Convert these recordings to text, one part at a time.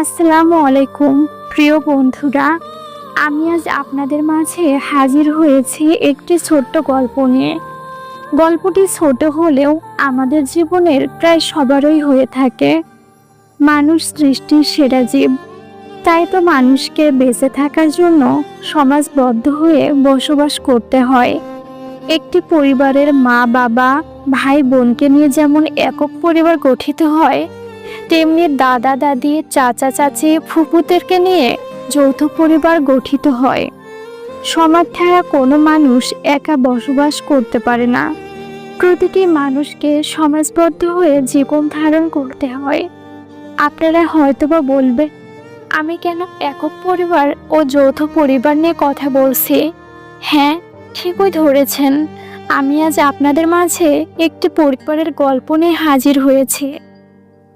আসসালামু আলাইকুম, প্রিয় বন্ধুরা। আমি আজ আপনাদের মাঝে হাজির হয়েছি একটি ছোট্ট গল্প নিয়ে। গল্পটি ছোট হলেও আমাদের জীবনের প্রায় সবারই হয়ে থাকে। মানুষ সৃষ্টির সেরা জীব। তাই তো মানুষকে বেঁচে থাকার জন্য সমাজবদ্ধ হয়ে বসবাস করতে হয়। একটি পরিবারের মা বাবা ভাই বোনকে নিয়ে যেমন একক পরিবার গঠিত হয় তেমনি দাদা দাদি, চাচা চাচি ফুপুদেরকে নিয়ে যৌথ পরিবার গঠিত হয়। সমাজ ছাড়া কোনো মানুষ একা বসবাস করতে পারে না। প্রতিটি মানুষকে সমাজবদ্ধ হয়ে জীবন ধারণ করতে হয়। আপনারা হয়তোবা বলবে, আমি কেন একক পরিবার ও যৌথ পরিবার নিয়ে কথা বলছি? হ্যাঁ ঠিকই ধরেছেন। আমি আজ আপনাদের মাঝে একটি পরিবারের গল্প নিয়ে হাজির হয়েছি।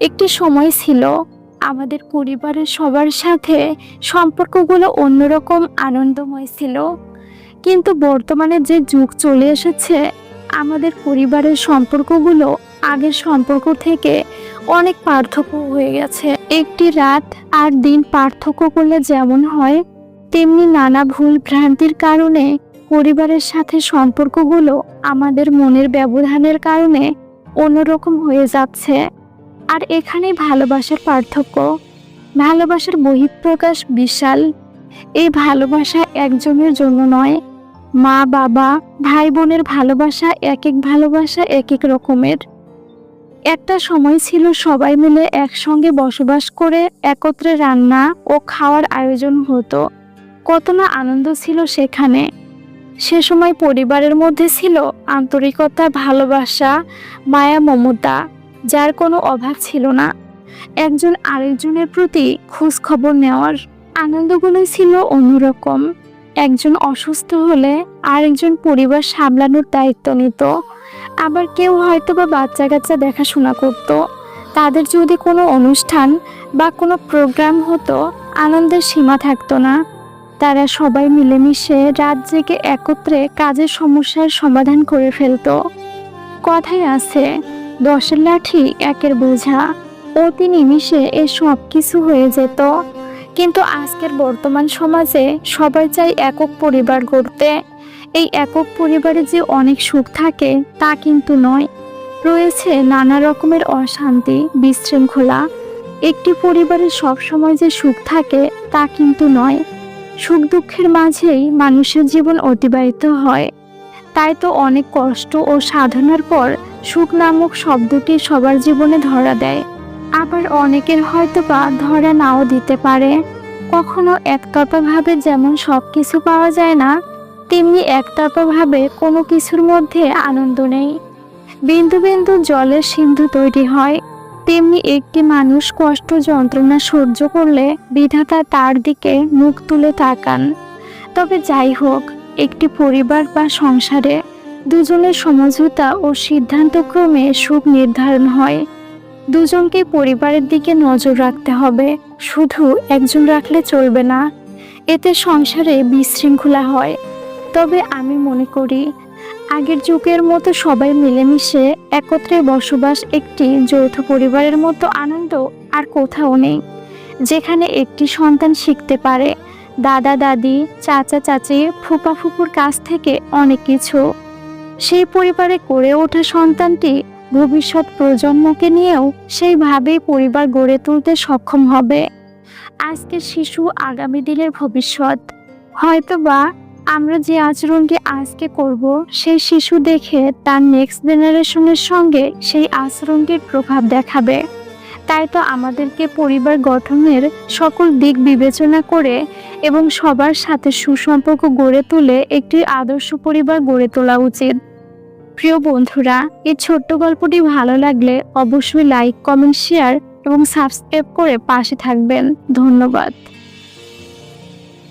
একটি সময় ছিল আমাদের পরিবারের সবার সাথে সম্পর্কগুলো অন্যরকম আনন্দময় ছিল। কিন্তু বর্তমানে যে যুগ চলে এসেছে, আমাদের পরিবারের সম্পর্কগুলো আগের সম্পর্ক থেকে অনেক পার্থক্য হয়ে গেছে। একটি রাত আর দিন পার্থক্য করলে যেমন হয়, তেমনি নানা ভুল ভ্রান্তির কারণে পরিবারের সাথে সম্পর্কগুলো আমাদের মনের ব্যবধানের কারণে অন্যরকম হয়ে যাচ্ছে। আর এখানেই ভালোবাসার পার্থক্য। ভালোবাসার বহিঃপ্রকাশ বিশাল। এই ভালোবাসা একজনের জন্য নয়। মা, বাবা ভাই বোনের ভালোবাসা এক এক ভালোবাসা এক এক রকমের। একটা সময় ছিল সবাই মিলে একসঙ্গে বসবাস করে একত্রে রান্না ও খাওয়ার আয়োজন হতো। কত না আনন্দ ছিল সেখানে। সে সময় পরিবারের মধ্যে ছিল আন্তরিকতা, ভালোবাসা, মায়া, মমতা। যার কোনো অভাব ছিল না। একজন আরেকজনের প্রতি খোঁজ খবর নেওয়ার আনন্দগুলোই ছিল অন্যরকম। একজন অসুস্থ হলে আরেকজন পরিবার সামলানোর দায়িত্ব নিত। আবার কেউ হয়তো বা বাচ্চা কাচ্চা দেখাশোনা করত। তাদের যদি কোনো অনুষ্ঠান বা কোনো প্রোগ্রাম হতো, আনন্দের সীমা থাকতো না। তারা সবাই মিলেমিশে রাত জেগে একত্রে কাজের সমস্যার সমাধান করে ফেলতো। কথাই আছে দশের লাঠি, একের বোঝা। অতি নিমিষে এ সব কিছু হয়ে যেত। কিন্তু আজকের বর্তমান সমাজে সবাই চাই একক পরিবার গড়তে। এই একক পরিবারে যে অনেক সুখ থাকে, তা কিন্তু নয়। রয়েছে নানা রকমের অশান্তি, বিশৃঙ্খলা। একটি পরিবারে সবসময় যে সুখ থাকে, তা কিন্তু নয়। সুখ দুঃখের মাঝেই মানুষের জীবন অতিবাহিত হয়। তাই তো অনেক কষ্ট ও সাধনার পর সুখ নামক শব্দটি সবার জীবনে ধরা দেয়। আবার অনেকের হয়তো বা ধরা নাও দিতে পারে। কখনো একতরফাভাবে যেমন সব কিছু পাওয়া যায় না, তেমনি একতরফাভাবে কোনো কিছুর মধ্যে আনন্দ নেই। বিন্দু বিন্দু জলের সিন্ধু তৈরি হয়, তেমনি একটি মানুষ কষ্ট যন্ত্রণা সহ্য করলে বিধাতা তার দিকে মুখ তুলে তাকান। তবে যাই হোক একটি পরিবার বা সংসারে দুজনের সমঝোতা ও সিদ্ধান্তক্রমে সুখ নির্ধারণ হয়। দুজনকে পরিবারের দিকে নজর রাখতে হবে, শুধু একজন রাখলে চলবে না। এতে সংসারে বিশৃঙ্খলা হয়। তবে আমি মনে করি, আগের যুগের মতো সবাই মিলেমিশে একত্রে বসবাস একটি যৌথ পরিবারের মতো আনন্দ আর কোথাও নেই, যেখানে একটি সন্তান শিখতে পারে দাদা, দাদি, চাচা, চাচি, ফুপা ফুপুর কাছ থেকে অনেক কিছু। সেই পরিবারে গড়ে ওঠা সন্তানটি ভবিষ্যৎ প্রজন্মকে নিয়েও সেইভাবেই পরিবার গড়ে তুলতে সক্ষম হবে। আজকের শিশু আগামী দিনের ভবিষ্যৎ। হয়তোবা আমরা যে আচরণটি আজকে করব, সেই শিশু দেখে তার নেক্সট জেনারেশনের সঙ্গে সেই আচরণটির প্রভাব দেখাবে। তাই তো আমাদেরকে পরিবার গঠনের সকল দিক বিবেচনা করে এবং সবার সাথে সুসম্পর্ক গড়ে তুলে একটি আদর্শ পরিবার গড়ে তোলা উচিত। প্রিয় বন্ধুরা, এই ছোট্ট গল্পটি ভালো লাগলে অবশ্যই লাইক, কমেন্ট, শেয়ার এবং সাবস্ক্রাইব করে পাশে থাকবেন। ধন্যবাদ।